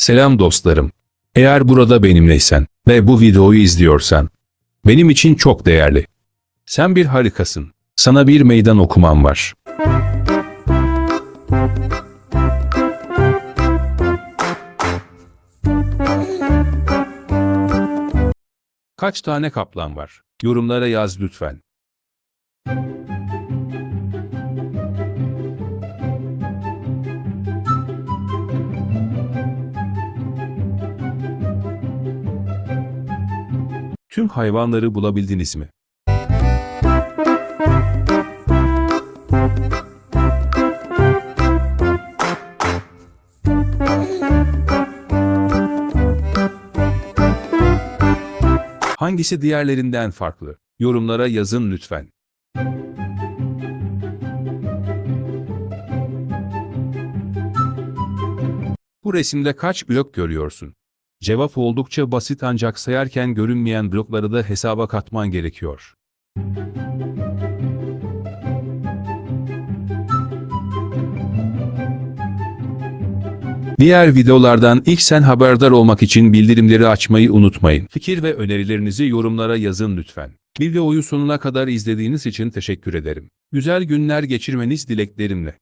Selam dostlarım. Eğer burada benimleysen ve bu videoyu izliyorsan, benim için çok değerli. Sen bir harikasın. Sana bir meydan okumam var. Kaç tane kaplan var? Yorumlara yaz lütfen. Tüm hayvanları bulabildiniz mi? Hangisi diğerlerinden farklı? Yorumlara yazın lütfen. Bu resimde kaç blok görüyorsun? Cevap oldukça basit ancak sayarken görünmeyen blokları da hesaba katman gerekiyor. Diğer videolardan ilk sen haberdar olmak için bildirimleri açmayı unutmayın. Fikir ve önerilerinizi yorumlara yazın lütfen. Videoyu sonuna kadar izlediğiniz için teşekkür ederim. Güzel günler geçirmeniz dileklerimle.